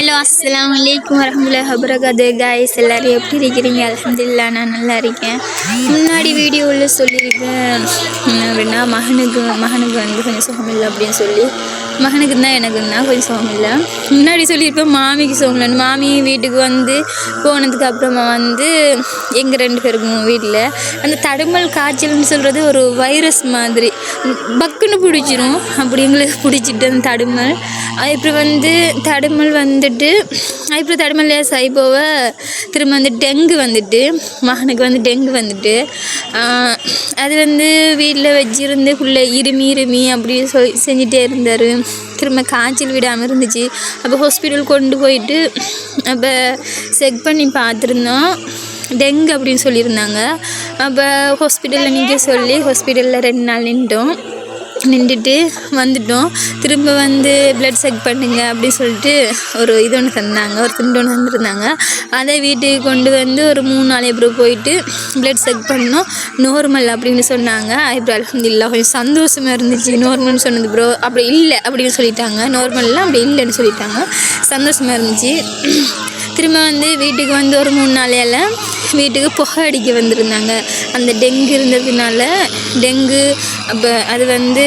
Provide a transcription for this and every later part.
Hello அஸ்லாம் வலைக்கம் வரமத்துல்லாஹி வபரகாத்து. காய்ஸ் எல்லோரும் எப்படி இருக்கிறீங்க? அலமதுல்லா நான் நல்லா இருக்கேன். முன்னாடி வீடியோவில் சொல்லியிருக்கேன் என்ன அப்படின்னா மகனுக்கு மகனுக்கு வந்து கொஞ்சம் சுகமில்லை அப்படின்னு சொல்லி. மகனுக்கு தான் எனக்கு தான் கொஞ்சம் சோகம் இல்லை. முன்னாடி சொல்லியிருப்பேன் மாமிக்கு சோகம் இல்லை. மாமி வீட்டுக்கு வந்து போனதுக்கு அப்புறமா வந்து எங்கள் ரெண்டு பேருக்கும் வீட்டில் அந்த தடுமல் காய்ச்சல்னு சொல்கிறது ஒரு வைரஸ் மாதிரி. பக்குன்னு பிடிச்சிரும். அப்படி எங்களுக்கு பிடிச்சிட்டு அந்த தடுமல். அப்புறம் வந்து தடுமல் வந்துட்டு அப்புறம் தடுமல் லேஸ் ஆகி போக திரும்ப வந்து டெங்கு வந்துட்டு மகனுக்கு வந்து டெங்கு வந்துட்டு. அது வந்து வீட்டில் வச்சிருந்து ஃபுல்ல இருமி இருமி அப்படி சொ- செஞ்சுட்டே இருந்தார். திரும்ப காய்ச்சல் விடாமல் இருந்துச்சு. அப்போ ஹாஸ்பிட்டல் கொண்டு போயிட்டு அப்போ செக் பண்ணி பார்த்துருந்தோம். டெங்கு அப்படின்னு சொல்லியிருந்தாங்க. அப்போ ஹாஸ்பிட்டலில் நிற்க சொல்லி ஹாஸ்பிட்டலில் ரெண்டு நாள் நின்றோம் நின்றுட்டு வந்துட்டோம். திரும்ப வந்து பிளட் செக் பண்ணுங்க அப்படின்னு சொல்லிட்டு ஒரு இது ஒன்று தந்தாங்க. ஒரு துண்டு ஒன்று தந்துருந்தாங்க. அதை வீட்டுக்கு கொண்டு வந்து ஒரு மூணு நாள் ஐப்ரோ போயிட்டு பிளட் செக் பண்ணோம். நார்மல் அப்படின்னு சொன்னாங்க. ஐப்ரோ அலமதுல்லா கொஞ்சம் சந்தோஷமாக இருந்துச்சு. நார்மல்னு சொன்னது ப்ரோ அப்படி இல்லை அப்படின்னு சொல்லிட்டாங்க. நார்மல்லாம் அப்படி இல்லைன்னு சொல்லிட்டாங்க. சந்தோஷமாக இருந்துச்சு. திரும்ப வந்து வீட்டுக்கு வந்து ஒரு மூணு நாளையால் வீட்டுக்கு புகை அடிக்க வந்திருந்தாங்க. அந்த டெங்கு இருந்ததுனால டெங்கு அப்போ அது வந்து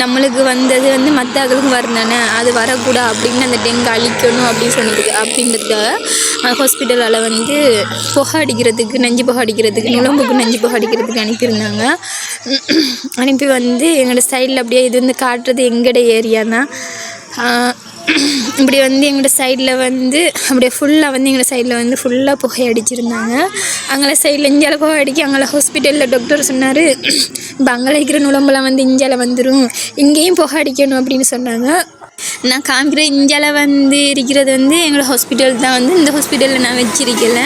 நம்மளுக்கு வந்தது வந்து மற்ற ஆளுக்கும் வரும் அது வரக்கூடாது அப்படின்னு அந்த டெங்கு அழிக்கணும் அப்படின்னு சொன்னதுக்கு அப்படின்றதுக்காக ஹாஸ்பிட்டலால் வந்து புகை அடிக்கிறதுக்கு நஞ்சு புகை அடிக்கிறதுக்கு நுழம்புக்கு நஞ்சு புகை அடிக்கிறதுக்கு அனுப்பியிருந்தாங்க. அனுப்பி வந்து எங்களோட சைடில் அப்படியே இது வந்து காட்டுறது எங்களோட ஏரியா தான். இப்படி வந்து எங்களோட சைடில் வந்து அப்படியே ஃபுல்லாக வந்து எங்களோட சைடில் வந்து ஃபுல்லாக புகை அடிச்சிருந்தாங்க. அங்கே சைடில் இஞ்சால புகை அடிக்க அங்கே ஹாஸ்பிட்டலில் டாக்டர் சொன்னார் இப்போ அங்கே இருக்கிற நுழம்பெல்லாம் வந்து இஞ்சால வந்துடும் இங்கேயும் புகை அடிக்கணும் அப்படின்னு சொன்னாங்க. நான் காமிக்கிற இந்தியாவில் வந்து இருக்கிறது வந்து எங்களோட ஹாஸ்பிட்டல் தான் வந்து. இந்த ஹாஸ்பிட்டலில் நான் வச்சிருக்கல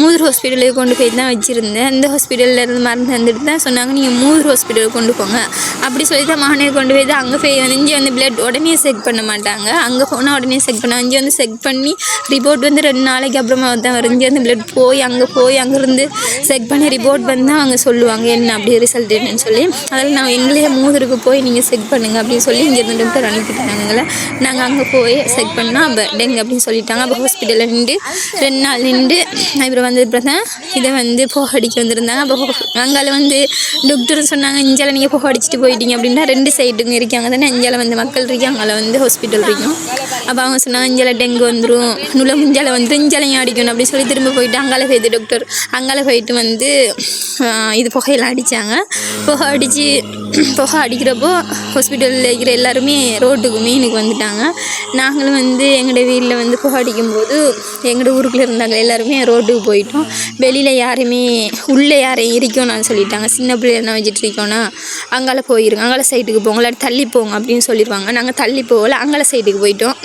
மூதூர் ஹாஸ்பிட்டலுக்கு கொண்டு போய் தான் வச்சுருந்தேன். இந்த ஹாஸ்பிட்டலில் இருந்து மருந்து வந்துட்டு தான் சொன்னாங்க நீங்கள் மூதூர் ஹாஸ்பிட்டலுக்கு கொண்டு போங்க. அப்படி சொல்லி தான் மகனை கொண்டு போய் தான் அங்கே போய் வந்து இங்கே வந்து பிளட் உடனே செக் பண்ண மாட்டாங்க. அங்கே போனால் உடனே செக் பண்ண இங்கே வந்து செக் பண்ணி ரிப்போர்ட் வந்து ரெண்டு நாளைக்கு அப்புறமா தான் வரும். இங்கே வந்து பிளட் போய் அங்கே போய் அங்கேருந்து செக் பண்ணி ரிப்போர்ட் வந்து அவங்க சொல்லுவாங்க என்ன அப்படி ரிசல்ட் என்னன்னு சொல்லி. அதில் நான் எங்களே மூதூருக்கு போய் நீங்கள் செக் பண்ணுங்க அப்படின்னு சொல்லி இங்கேருந்து டாக்டர் அனுப்பிட்டாங்க. எங்களை நாங்கள் அங்கே போய் செக் பண்ணால் அப்போ டெங்கு அப்படின்னு சொல்லிட்டாங்க. அப்போ ஹாஸ்பிட்டலில் நின்று ரெண்டு நாள் நின்று அப்புறம் வந்து தான் இதை வந்து புகை அடிக்க வந்திருந்தாங்க. அப்போ அங்கால வந்து டாக்டர் சொன்னாங்க இஞ்சால நீங்கள் புகை அடிச்சுட்டு போயிட்டீங்க அப்படின்னா ரெண்டு சைடுங்க இருக்காங்க தானே இஞ்சால வந்து மக்கள் இருக்காங்க அங்கே வந்து ஹாஸ்பிட்டல் இருக்கும். அப்போ அவங்க சொன்னாங்க இஞ்சால டெங்கு வந்துடும் நுழ முஞ்சால வந்துடும் இஞ்சாலையும் அடிக்கணும் அப்படின்னு சொல்லி திரும்ப போயிட்டு அங்கால போயிட்டு டாக்டர் அங்கால போயிட்டு வந்து இது புகையெல்லாம் அடித்தாங்க புகை அடித்து புகை அடிக்கிறப்போ ஹாஸ்பிட்டலில் இருக்கிற எல்லாருமே ரோட்டுக்கு மீனுக்கு வந்துட்டாங்க. நாங்களும் வந்து எங்களோட வீட்டில் வந்து புகை அடிக்கும்போது எங்களோட ஊருக்குள்ளே இருந்தாங்க. எல்லாருமே ரோட்டுக்கு போயிட்டோம். வெளியில் யாருமே உள்ளே யாரையும் இருக்கணும்னு சொல்லிட்டாங்க. சின்ன பிள்ளைலாம் வச்சுட்டு இருக்கோன்னா அங்கால போயிருங்க. அங்கால சைட்டுக்கு போங்க. இல்லாட்டி தள்ளி போங்க அப்படின்னு சொல்லிடுவாங்க நாங்கள் தள்ளி போகல. அங்கால சைட்டுக்கு போயிட்டோம்.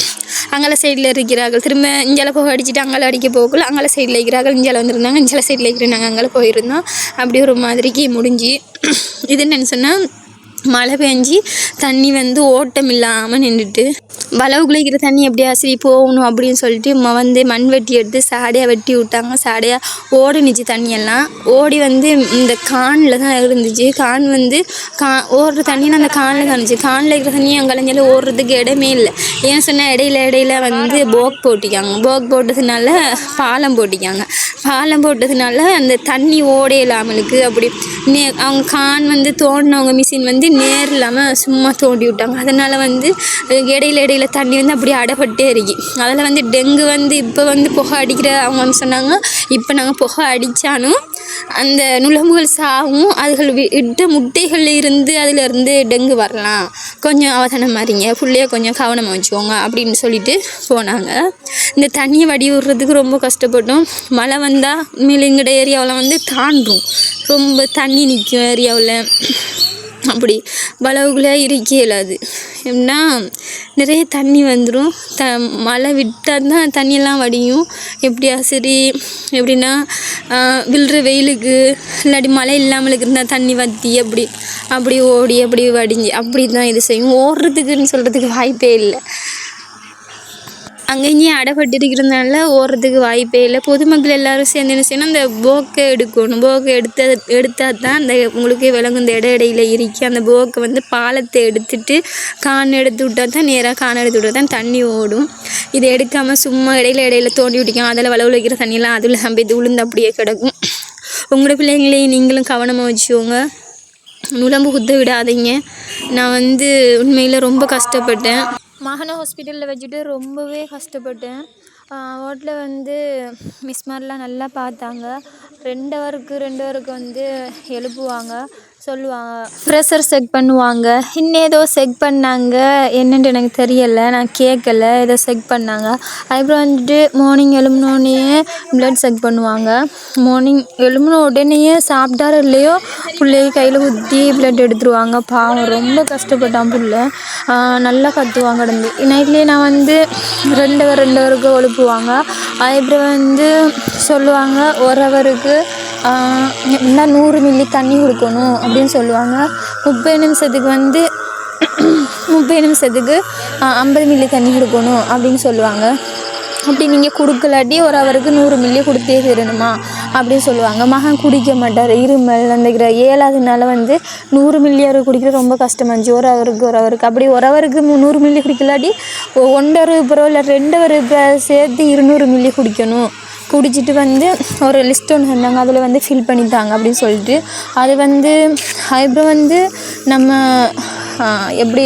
அங்கால சைடில் இருக்கிறார்கள். திரும்ப இஞ்சால புகை அடிச்சுட்டு அங்கால அடிக்க போகல அங்கால சைடில் இருக்கிறார்கள். இஞ்சால வந்திருந்தாங்க. இஞ்சால சைடில் இருக்கிற நாங்கள் அங்கால போயிருந்தோம். அப்படி ஒரு மாதிரிக்கு முடிஞ்சு. இது என்னென்னு சொன்னால் மழை பெஞ்சி தண்ணி வந்து ஓட்டம் இல்லாமல் நின்றுட்டு வளவு குளிக்கிற தண்ணி எப்படியா சரி போகணும் அப்படின்னு சொல்லிட்டு ம வந்து மண் வெட்டி எடுத்து சாடையாக வெட்டி விட்டாங்க. சாடையாக ஓடினுச்சு தண்ணியெல்லாம். ஓடி வந்து இந்த கானில் தான் இருந்துச்சு. கான் வந்து கா ஓடுற தண்ணியில் அந்த கானில் தான் இருந்துச்சு. கானில் இருக்கிற தண்ணி அங்கலைஞ்சாலும் ஓடுறதுக்கு இடமே இல்லை. ஏன் சொன்னால் இடையில இடையில வந்து போக் போட்டிக்காங்க போக் போட்டதுனால பாலம் போட்டிக்காங்க பாலம் போட்டதுனால அந்த தண்ணி ஓடே இல்லாமலுக்கு அப்படி நே அவங்க கான் வந்து தோண்டினவங்க மிஷின் வந்து நேர் இல்லாமல் சும்மா தோண்டி விட்டாங்க. அதனால் வந்து இடையில இடையில தண்ணி வந்து அப்படியே அடைப்பட்டே இருக்கு. அதில் வந்து டெங்கு வந்து இப்போ வந்து புகை அடிக்கிற அவங்க வந்து சொன்னாங்க. இப்போ நாங்கள் புகை அடித்தாலும் அந்த நுழம்புகள் சாவும் அதுகள் வி- இட்ட முட்டைகளில் இருந்து அதில் இருந்து டெங்கு வரலாம். கொஞ்சம் அவதானம் மாறிங்க ஃபுல்லையாக கொஞ்சம் கவனமாக வச்சுக்கோங்க அப்படின்னு சொல்லிட்டு போனாங்க. இந்த தண்ணியை வடி விடுறதுக்கு ரொம்ப கஷ்டப்பட்டோம். மழை வந்தால் உண்மையில எங்கட ஏரியாவில் வந்து தாண்டும். ரொம்ப தண்ணி நிற்கும் ஏரியாவில். அப்படி வளவுக்குள்ளே இருக்க இயலாது. எப்படின்னா நிறைய தண்ணி வந்துடும் த மழை விட்டால் தான் தண்ணியெல்லாம் வடியும். எப்படியா சரி எப்படின்னா விழுற வெயிலுக்கு இல்லாட்டி மழை இல்லாமல் இருந்தால் தண்ணி வற்றி அப்படி அப்படி ஓடி அப்படி வடிஞ்சு அப்படி தான் இது செய்யும். ஓடுறதுக்குன்னு சொல்கிறதுக்கு வாய்ப்பே இல்லை. அங்கே இங்கேயும் ஓடுறதுக்கு வாய்ப்பே இல்லை. பொதுமக்கள் எல்லாரும் சேர்ந்து என்ன செய்யணும் அந்த போக்கை எடுக்கணும். போக்கை எடுத்த எடுத்தால் தான் அந்த உங்களுக்கு விலங்கு இந்த இட இடையில இறுக்கி அந்த போக்கை வந்து பாலத்தை எடுத்துட்டு கான் எடுத்து விட்டால் தான் நேராக கான் எடுத்து விட்டால் தான் தண்ணி ஓடும். இதை எடுக்காமல் சும்மா இடையில இடையில தோண்டி விட்டிக்கும் அதில் வளவில் வைக்கிற தண்ணியெல்லாம் அதில் நம்பி உளுந்து அப்படியே கிடக்கும். உங்களோட பிள்ளைங்களையும் நீங்களும் கவனமாக வச்சுக்கோங்க. நுழம்பு குத்த விடாதீங்க. நான் வந்து உண்மையில் ரொம்ப கஷ்டப்பட்டேன். மகனை ஹாஸ்பிட்டலில் வச்சுட்டு ரொம்பவே கஷ்டப்பட்டேன். ரோட்டில் வந்து மிஸ் மாதிரிலாம் நல்லா பார்த்தாங்க. ரெண்டு ஹவருக்கு ரெண்டு ஹவருக்கு வந்து எழுப்புவாங்க. சொல்லுவாங்க. ப்ரெஷர் செக் பண்ணுவாங்க. இன்னும் ஏதோ செக் பண்ணாங்க. என்னென்று எனக்கு தெரியலை. நான் கேட்கல ஏதோ செக் பண்ணாங்க. அதுக்கப்புறம் வந்துட்டு மார்னிங் எழும்பினோடனே ப்ளட் செக் பண்ணுவாங்க. மார்னிங் எழும்பின உடனேயே சாப்பிட்டாரோ இல்லையோ பிள்ளைய கையில் ஊற்றி ப்ளட் எடுத்துருவாங்க. பாவம் ரொம்ப கஷ்டப்பட்டான் புள்ள. நல்லா கற்றுவாங்க கிடந்து நைட்லேயே நான் வந்து ரெண்டு ஹவர் ரெண்டு ஹவருக்கு எழுப்புவாங்க. அதுக்கப்புறம் வந்து சொல்லுவாங்க ஒரு ஹவருக்கு எப்படின்னா நூறு மில்லி தண்ணி கொடுக்கணும் அப்படின்னு சொல்லுவாங்க. முப்பது நிமிஷத்துக்கு வந்து முப்பது நிமிஷத்துக்கு ஐம்பது மில்லி தண்ணி கொடுக்கணும் அப்படின்னு சொல்லுவாங்க. அப்படி நீங்கள் கொடுக்கலாட்டி ஒரு அவருக்கு நூறு மில்லி கொடுத்தே தீரணுமா அப்படின்னு சொல்லுவாங்க. மகன் குடிக்க மாட்டார். இருமல் அந்த ஏழாவதுனால ஏழாவது வந்து நூறு மில்லி அவர் குடிக்கிறது ரொம்ப கஷ்டமாச்சு இருந்துச்சு ஒரு அவருக்கு ஒரு அவருக்கு. அப்படி ஒரு அவருக்கு நூறு மில்லி குடிக்கலாட்டி ஒன்றரை பிறகு இல்லை ரெண்டு ஹவர் சேர்த்து இருநூறு மில்லி குடிக்கணும். குடிச்சிட்டு வந்து ஒரு லிஸ்ட் ஒன்று தந்தாங்க அதில் வந்து ஃபில் பண்ணித்தாங்க அப்படின்னு சொல்லிட்டு. அது வந்து அதுக்கப்புறம் வந்து நம்ம எப்படி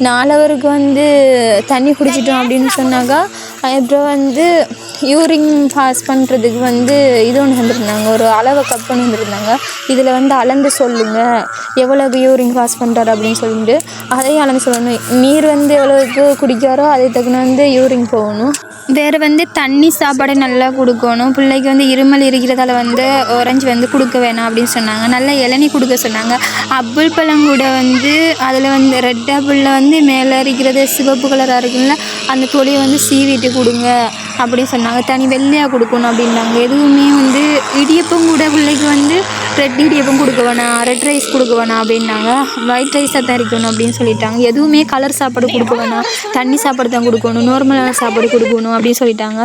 நாலவருக்கு வந்து தண்ணி குடிச்சிட்டோம் அப்படின்னு சொன்னாக்கா அப்புறம் வந்து யூரின் பாஸ் பண்ணுறதுக்கு வந்து இது ஒன்று தந்துருந்தாங்க ஒரு அளவை கப் ஒன்று தந்துருந்தாங்க இதில் வந்து அளந்து சொல்லுங்கள் எவ்வளவு யூரின் பாஸ் பண்ணுறாரு அப்படின்னு சொல்லிட்டு அதையும் அளந்து சொல்லணும். நீர் வந்து எவ்வளோக்கு குடிக்காரோ அதுக்கு தகுந்த வந்து யூரின் போகணும். வேறு வந்து தண்ணி சாப்பாடு நல்லா கொடுக்கணும். பிள்ளைக்கு வந்து இருமல் இருக்கிறதால வந்து ஆரஞ்சு வந்து கொடுக்க வேணாம் அப்படின்னு சொன்னாங்க. நல்லா இளநி கொடுக்க சொன்னாங்க. அப்புள் பழம் கூட வந்து அதில் வந்து ரெட் ஆப்பிளில் வந்து மேலே இருக்கிறது சிவப்பு கலராக இருக்குல்ல அந்த தொலியை வந்து சீவிட்டு கொடுங்க அப்படின்னு சொன்னாங்க. தனி வெள்ளையாக கொடுக்கணும் அப்படின்னாங்க. எதுவுமே வந்து இடியப்பம் கூட பிள்ளைக்கு வந்து ரெட் இடியப்பம் கொடுக்க வேணாம் ரெட் ரைஸ் கொடுக்க வேணாம் அப்படின்னாங்க. ஒயிட் ரைஸாக தான் இருக்கணும் அப்படின்னு சொல்லிட்டாங்க. எதுவுமே கலர் சாப்பாடு கொடுக்க வேணாம். தண்ணி சாப்பாடு தான் கொடுக்கணும். நார்மலான சாப்பாடு கொடுக்கணும் அப்படின்னு சொல்லிட்டாங்க.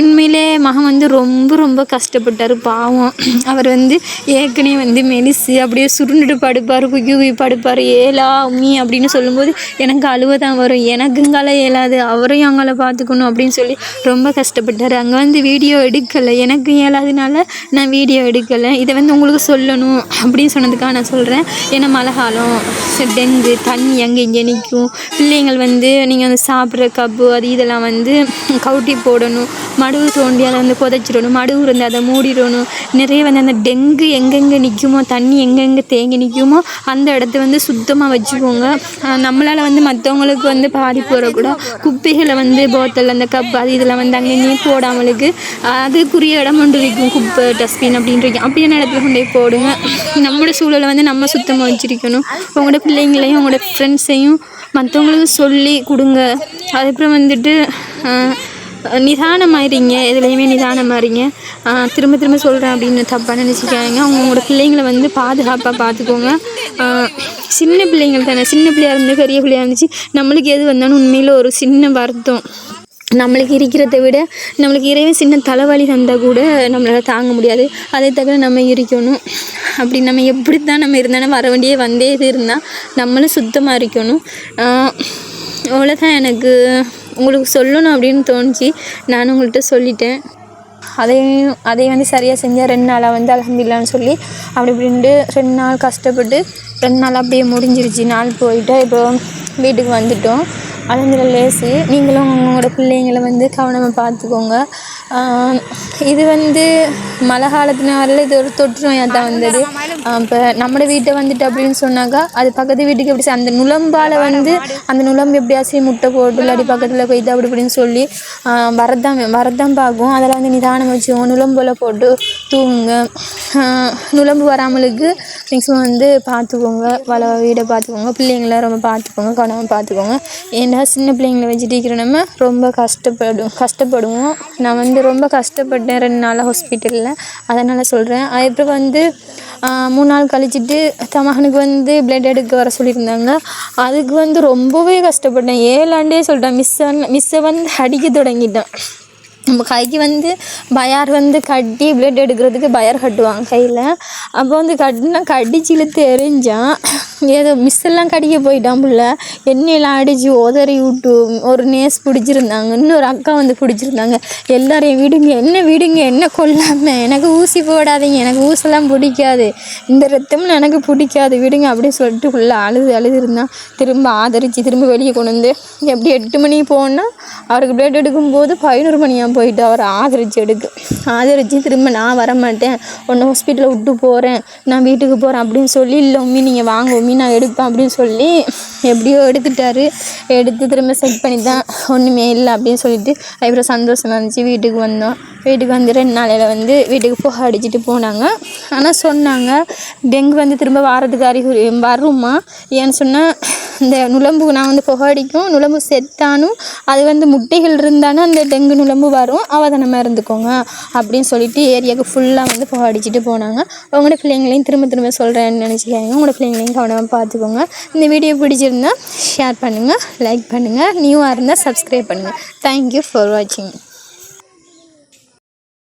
உண்மையிலே மகன் வந்து ரொம்ப ரொம்ப கஷ்டப்பட்டார். பாவம். அவர் வந்து ஏற்கனவே வந்து மெலிசு அப்படியே சுருண்டுட்டு படுப்பார் குக்கி குக்கி படுப்பார். ஏலா உம்மி அப்படின்னு சொல்லும்போது எனக்கு அழுவ தான் வரும். எனக்குங்கால ஏலாது. அவரையும் அவங்கள பார்த்துக்கணும் அப்படின்னு சொல்லி ரொம்ப கஷ்டப்பட்டார். அங்கே வந்து வீடியோ எடுக்கலை. எனக்கு இயலாதனால நான் வீடியோ எடுக்கலை. இதை வந்து உங்களுக்கு சொல்லணும் அப்படின்னு சொன்னதுக்காக நான் சொல்கிறேன் ஏன்னா மழை காலம் டெங்கு தண்ணி அங்கே இங்கே நிற்கும் பிள்ளைங்கள் வந்து நீங்கள் வந்து சாப்பிட்ற கப்பு அது இதெல்லாம் வந்து கவுட்டி போடணும். மடுவு தோண்டி அதை வந்து புதைச்சிடணும். மடுவு இருந்து அதை மூடிடணும். நிறைய வந்து அந்த டெங்கு எங்கெங்கே நிற்குமோ தண்ணி எங்கெங்கே தேங்கி நிற்குமோ அந்த இடத்த வந்து சுத்தமாக வச்சுக்கோங்க. நம்மளால் வந்து மற்றவங்களுக்கு வந்து பாதிப்பு வரக்கூடாது குப்பைகளை வந்து போத்தல் அந்த கப் அது இதெல்லாம் வந்து அங்கேயும் போடாமலுக்கு. அதுக்குரிய இடம் ஒன்று இருக்கும் குப்பை டஸ்ட்பின் அப்படின்றது அப்படியான இடத்துல கொண்டு போய் போடுங்க. நம்மளோட சூழலை வந்து நம்ம சுத்தமாக வச்சுருக்கணும். உங்களோட பிள்ளைங்களையும் உங்களோட ஃப்ரெண்ட்ஸையும் மற்றவங்களுக்கு சொல்லி கொடுங்க. அதுக்கப்புறம் வந்துட்டு நிதானமாயிறீங்க எதுலேயுமே நிதானமாகறீங்க திரும்ப திரும்ப சொல்கிறேன் அப்படின்னு தப்பாக நினச்சிக்காதீங்க. அவங்களோட பிள்ளைங்களை வந்து பாதுகாப்பாக பார்த்துக்கோங்க சின்ன பிள்ளைங்கள் தானே சின்ன பிள்ளையாக இருந்து பெரிய பிள்ளையாக இருந்துச்சு. நம்மளுக்கு எது வந்தாலும் உண்மையில் ஒரு சின்ன வருத்தம். நம்மளுக்கு இருக்கிறத விட நம்மளுக்கு இறைவன் சின்ன தலைவலி தந்தால் கூட நம்மளால் தாங்க முடியாது. அதை தவிர நம்ம இருக்கணும். அப்படி நம்ம எப்படி தான் நம்ம இருந்தாலும் வர வேண்டிய வந்தே இது இருந்தால் நம்மளும் சுத்தமாக இருக்கணும். அவ்வளோதான் எனக்கு. உங்களுக்கு சொல்லணும் அப்படின்னு தோணுச்சு. நானும் உங்கள்கிட்ட சொல்லிட்டேன். அதையும் அதையும் வந்து சரியாக செஞ்சால் ரெண்டு நாளாக வந்து அலமதுல்லான்னு சொல்லி அப்படி இப்படின்ட்டு ரெண்டு நாள் கஷ்டப்பட்டு ரெண்டு நாள் அப்படியே முடிஞ்சிருச்சு. நாள் போயிட்டு இப்போ வீட்டுக்கு வந்துவிட்டோம் அலமதுல்லா லேசு. நீங்களும் உங்களோட பிள்ளைங்களை வந்து கவனமாக பார்த்துக்கோங்க. இது வந்து மழை காலத்தினால இது ஒரு தொற்று நோயாக தான் வந்தது. இப்போ நம்மளோட வீட்டை வந்துட்டு அப்படின்னு சொன்னாக்கா அது பக்கத்து வீட்டுக்கு எப்படி அந்த நுழம்பால் வந்து அந்த நுழம்பு எப்படியாச்சும் முட்டை போட்டு இல்லாட்டி பக்கத்தில் போய் அப்படி இப்படின்னு சொல்லி வரதான் வரதான் பார்க்கும். அதில் வந்து நிதானம் வச்சுக்கோங்க நுழம்புல போட்டு தூங்குங்க. நுழம்பு வராமலுக்கு மேக்ஸிமம் வந்து பார்த்துக்கோங்க. வள வீடை பார்த்துக்கோங்க. பிள்ளைங்கள ரொம்ப பார்த்துக்கோங்க. கணவன் பார்த்துக்கோங்க. ஏன்னா சின்ன பிள்ளைங்கள வச்சுட்டு நம்ம ரொம்ப கஷ்டப்படும் கஷ்டப்படுவோம். நான் வந்து ரொம்ப கஷ்டப்பட்டேன் ரெண்டு நாளாக ஹாஸ்பிட்டலில் அதனால் சொல்கிறேன் அதுக்கப்புறம் வந்து மூணு நாள் கழிச்சிட்டு த மகனுக்கு வந்து பிளட் எடுக்க வர சொல்லியிருந்தாங்க. அதுக்கு வந்து ரொம்பவே கஷ்டப்பட்டேன். ஏழாண்டே சொல்லிட்டேன். மிஸ்ஸை மிஸ்ஸை வந்து அடிக்க தொடங்கிட்டேன். நம்ம கைக்கு வந்து பயார் வந்து கட்டி பிளட் எடுக்கிறதுக்கு பயார் கட்டுவாங்க கையில். அப்போ வந்து கட்டினா கடிச்சு இழுத்து எரிஞ்சான் ஏதோ மிஸ் எல்லாம் கடிக்க போயிட்டான் புள்ள. எண்ணெயெல்லாம் அடித்து உதறி விட்டு ஒரு நேஸ் பிடிச்சிருந்தாங்க. இன்னொரு அக்கா வந்து பிடிச்சிருந்தாங்க. எல்லாரையும் விடுங்க என்ன விடுங்க என்ன கொல்லாமல் எனக்கு ஊசி போடாதீங்க எனக்கு ஊசெல்லாம் பிடிக்காது. இந்த ரத்தமும் எனக்கு பிடிக்காது விடுங்க அப்படின்னு சொல்லிட்டு ஃபுல்லாக அழுது அழுது இருந்தான். திரும்ப ஆதரித்து திரும்ப வெளியே கொண்டு வந்து எப்படி எட்டு மணிக்கு போனால் அவருக்கு பிளட் எடுக்கும்போது பதினோரு மணியாக போயிட்டு அவர் ஆதரிச்சு எடுக்கு ஆதரிச்சு திரும்ப நான் வர மாட்டேன் உன்னை ஹாஸ்பிட்டலில் விட்டு போகிறேன் நான் வீட்டுக்கு போகிறேன் அப்படின்னு சொல்லி இல்லை உம்மி நீங்கள் வாங்க. உம்மி நான் எடுப்பேன். அப்படின்னு சொல்லி எப்படியோ எடுத்துட்டாரு. எடுத்து திரும்ப செட் பண்ணி தான் ஒன்றுமே இல்லை. அப்படின்னு சொல்லிட்டு அதுக்கப்புறம் சந்தோஷமா இருந்துச்சு. வீட்டுக்கு வந்தோம். வீட்டுக்கு வந்து ரெண்டு நாளையில் வந்து வீட்டுக்கு புகை அடிச்சுட்டு போனாங்க. ஆனால் சொன்னாங்க டெங்கு வந்து திரும்ப வாரத்துக்கு அறிகுறி வருமா? ஏன்னு சொன்னால் இந்த நுழம்பு நான் வந்து புகை அடிக்கும். நுழம்பு செத்தானும் அது வந்து முட்டைகள் இருந்தாலும் அந்த டெங்கு நுழம்பு வர வரும் அவதானமாக இருந்துக்கோங்க அப்படின்னு சொல்லிட்டு ஏரியாவுக்கு ஃபுல்லாக வந்து புகை போனாங்க. உங்களோட பிள்ளைங்களையும் திரும்ப திரும்ப சொல்கிறேன்னு நினச்சிக்காங்க உங்களோட பிள்ளைங்களையும் கவனமாக பார்த்துக்கோங்க. இந்த வீடியோ பிடிச்சிருந்தா ஷேர் பண்ணுங்கள் லைக் பண்ணுங்கள் நியூவாக இருந்தால் சப்ஸ்கிரைப் பண்ணுங்கள் தேங்க்யூ ஃபார் வாட்சிங்